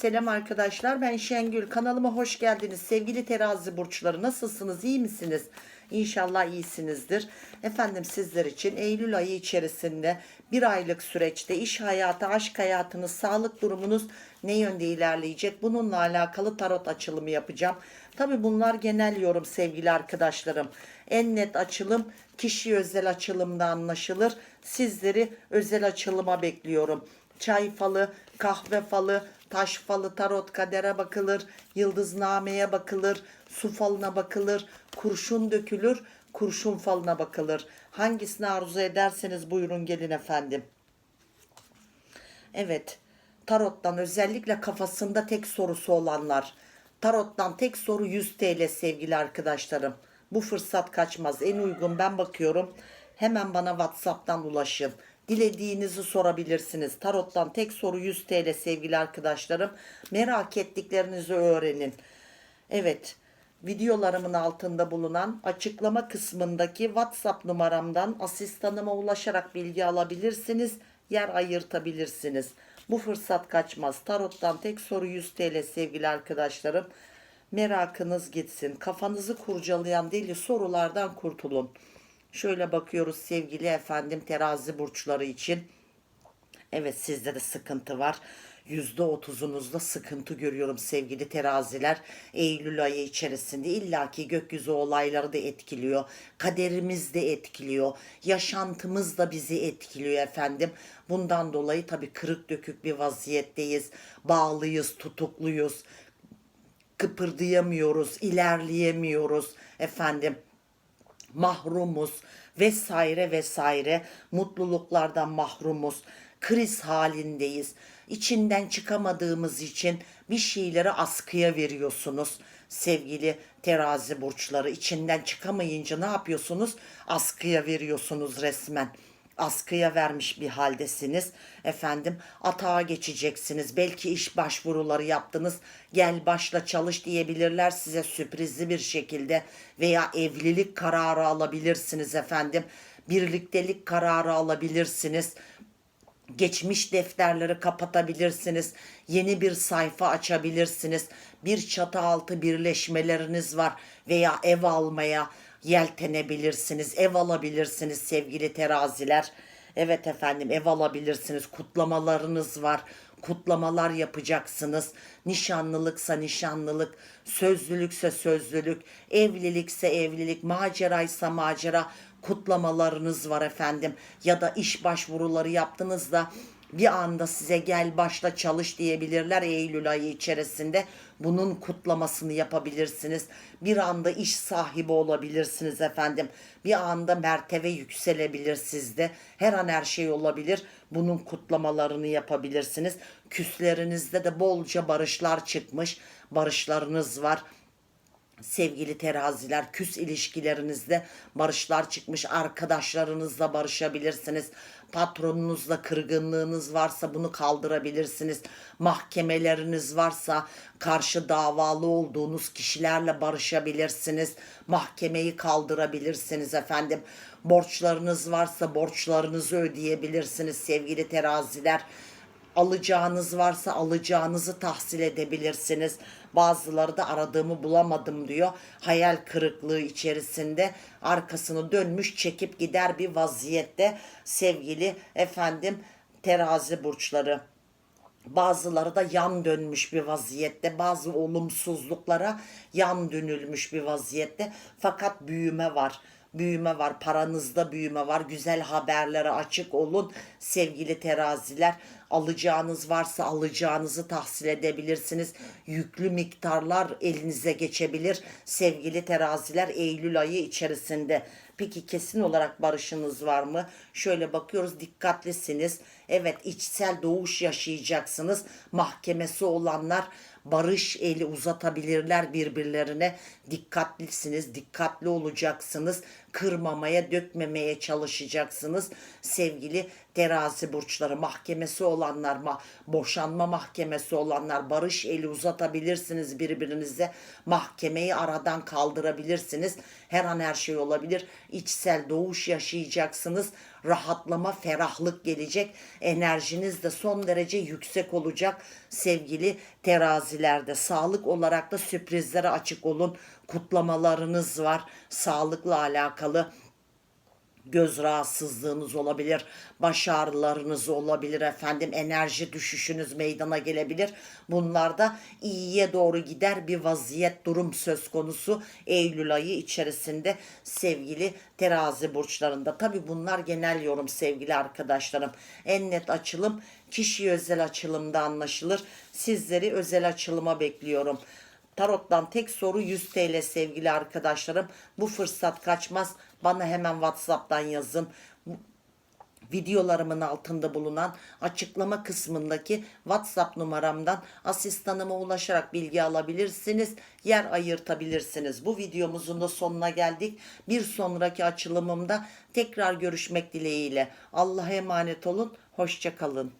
Selam arkadaşlar ben Şengül. Kanalıma hoş geldiniz. Sevgili terazi burçları nasılsınız? İyi misiniz? İnşallah iyisinizdir. Efendim sizler için Eylül ayı içerisinde bir aylık süreçte iş hayatı aşk hayatınız sağlık durumunuz ne yönde ilerleyecek? Bununla alakalı tarot açılımı yapacağım. Tabi bunlar genel yorum sevgili arkadaşlarım. En net açılım kişi özel açılımda anlaşılır. Sizleri özel açılıma bekliyorum. Çay falı, kahve falı, taş falı, tarot kadere bakılır, yıldıznameye bakılır, su falına bakılır, kurşun dökülür, kurşun falına bakılır. Hangisini arzu ederseniz buyurun gelin efendim. Evet, tarottan özellikle kafasında tek sorusu olanlar. Tarottan tek soru 100 TL sevgili arkadaşlarım. Bu fırsat kaçmaz. En uygun ben bakıyorum. Hemen bana WhatsApp'tan ulaşın. Dilediğinizi sorabilirsiniz. Tarottan tek soru 100 TL sevgili arkadaşlarım. Merak ettiklerinizi öğrenin. Evet, videolarımın altında bulunan açıklama kısmındaki WhatsApp numaramdan asistanıma ulaşarak bilgi alabilirsiniz. Yer ayırtabilirsiniz. Bu fırsat kaçmaz. Tarottan tek soru 100 TL sevgili arkadaşlarım. Merakınız gitsin. Kafanızı kurcalayan deli sorulardan kurtulun. Şöyle bakıyoruz sevgili efendim terazi burçları için. Evet sizde de sıkıntı var. Yüzde otuzunuzda sıkıntı görüyorum sevgili teraziler. Eylül ayı içerisinde illaki gökyüzü olayları da etkiliyor. Kaderimiz de etkiliyor. Yaşantımız da bizi etkiliyor efendim. Bundan dolayı tabii kırık dökük bir vaziyetteyiz. Bağlıyız, tutukluyuz. Kıpırdayamıyoruz, ilerleyemiyoruz efendim mahrumuz vesaire vesaire. Mutluluklardan mahrumuz. Kriz halindeyiz. İçinden çıkamadığımız için bir şeyleri askıya veriyorsunuz. Sevgili terazi burçları içinden çıkamayınca ne yapıyorsunuz? Askıya veriyorsunuz resmen askıya vermiş bir haldesiniz. Efendim atağa geçeceksiniz. Belki iş başvuruları yaptınız. Gel başla çalış diyebilirler size sürprizli bir şekilde veya evlilik kararı alabilirsiniz efendim. Birliktelik kararı alabilirsiniz. Geçmiş defterleri kapatabilirsiniz. Yeni bir sayfa açabilirsiniz. Bir çatı altı birleşmeleriniz var veya ev almaya yeltenebilirsiniz. Ev alabilirsiniz sevgili teraziler. Evet efendim ev alabilirsiniz. Kutlamalarınız var. Kutlamalar yapacaksınız. Nişanlılıksa nişanlılık, sözlülükse sözlülük, evlilikse evlilik, maceraysa macera kutlamalarınız var efendim. Ya da iş başvuruları yaptınız da bir anda size gel başla çalış diyebilirler Eylül ayı içerisinde. Bunun kutlamasını yapabilirsiniz. Bir anda iş sahibi olabilirsiniz efendim. Bir anda mertebe yükselebilir sizde. Her an her şey olabilir. Bunun kutlamalarını yapabilirsiniz. Küslerinizde de bolca barışlar çıkmış. Barışlarınız var sevgili teraziler küs ilişkilerinizde barışlar çıkmış arkadaşlarınızla barışabilirsiniz. Patronunuzla kırgınlığınız varsa bunu kaldırabilirsiniz. Mahkemeleriniz varsa karşı davalı olduğunuz kişilerle barışabilirsiniz. Mahkemeyi kaldırabilirsiniz efendim. Borçlarınız varsa borçlarınızı ödeyebilirsiniz sevgili teraziler alacağınız varsa alacağınızı tahsil edebilirsiniz. Bazıları da aradığımı bulamadım diyor. Hayal kırıklığı içerisinde arkasını dönmüş çekip gider bir vaziyette sevgili efendim terazi burçları. Bazıları da yan dönmüş bir vaziyette, bazı olumsuzluklara yan dönülmüş bir vaziyette. Fakat büyüme var büyüme var, paranızda büyüme var. Güzel haberlere açık olun sevgili teraziler. Alacağınız varsa alacağınızı tahsil edebilirsiniz. Yüklü miktarlar elinize geçebilir sevgili teraziler Eylül ayı içerisinde. Peki kesin olarak barışınız var mı? Şöyle bakıyoruz dikkatlisiniz. Evet içsel doğuş yaşayacaksınız. Mahkemesi olanlar barış eli uzatabilirler birbirlerine. Dikkatlisiniz, dikkatli olacaksınız. Kırmamaya, dökmemeye çalışacaksınız. Sevgili terazi burçları mahkemesi olanlar, ma boşanma mahkemesi olanlar barış eli uzatabilirsiniz birbirinize. Mahkemeyi aradan kaldırabilirsiniz. Her an her şey olabilir. İçsel doğuş yaşayacaksınız. rahatlama, ferahlık gelecek. Enerjiniz de son derece yüksek olacak sevgili terazilerde. Sağlık olarak da sürprizlere açık olun. Kutlamalarınız var. Sağlıkla alakalı göz rahatsızlığınız olabilir, baş ağrılarınız olabilir efendim, enerji düşüşünüz meydana gelebilir. Bunlarda iyiye doğru gider bir vaziyet durum söz konusu Eylül ayı içerisinde sevgili terazi burçlarında. Tabi bunlar genel yorum sevgili arkadaşlarım. En net açılım kişi özel açılımda anlaşılır. Sizleri özel açılıma bekliyorum. Tarot'tan tek soru 100 TL sevgili arkadaşlarım. Bu fırsat kaçmaz. Bana hemen WhatsApp'tan yazın. Videolarımın altında bulunan açıklama kısmındaki WhatsApp numaramdan asistanıma ulaşarak bilgi alabilirsiniz. Yer ayırtabilirsiniz. Bu videomuzun da sonuna geldik. Bir sonraki açılımımda tekrar görüşmek dileğiyle. Allah'a emanet olun. Hoşçakalın.